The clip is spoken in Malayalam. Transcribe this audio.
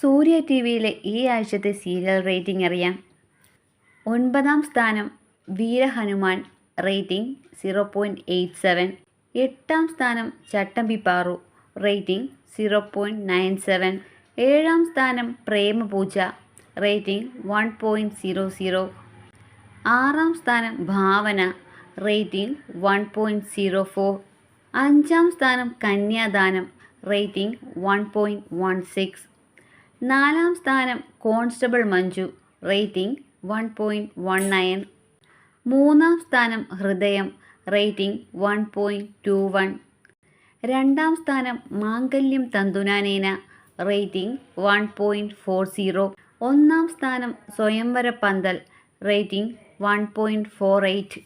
സൂര്യ ടി വിയിലെ ഈ ആഴ്ചത്തെ സീരിയൽ റേറ്റിംഗ് അറിയാം. ഒൻപതാം സ്ഥാനം Veerahanuman rating zero point eight seven. എട്ടാം സ്ഥാനം Chattambi Paru rating zero point nine seven. ഏഴാം സ്ഥാനം Premapooja rating one point zero zero. ആറാം സ്ഥാനം Bhavana rating one point zero four. അഞ്ചാം സ്ഥാനം Kanyadanam rating one point one six. നാലാം സ്ഥാനം constable Manju rating one point one nine. മൂന്നാം സ്ഥാനം Hridayam rating one point two one. രണ്ടാം സ്ഥാനം Mangalyam Thanthunanena rating one point four zero. ഒന്നാം സ്ഥാനം Swayamvara Panthal rating one point four eight.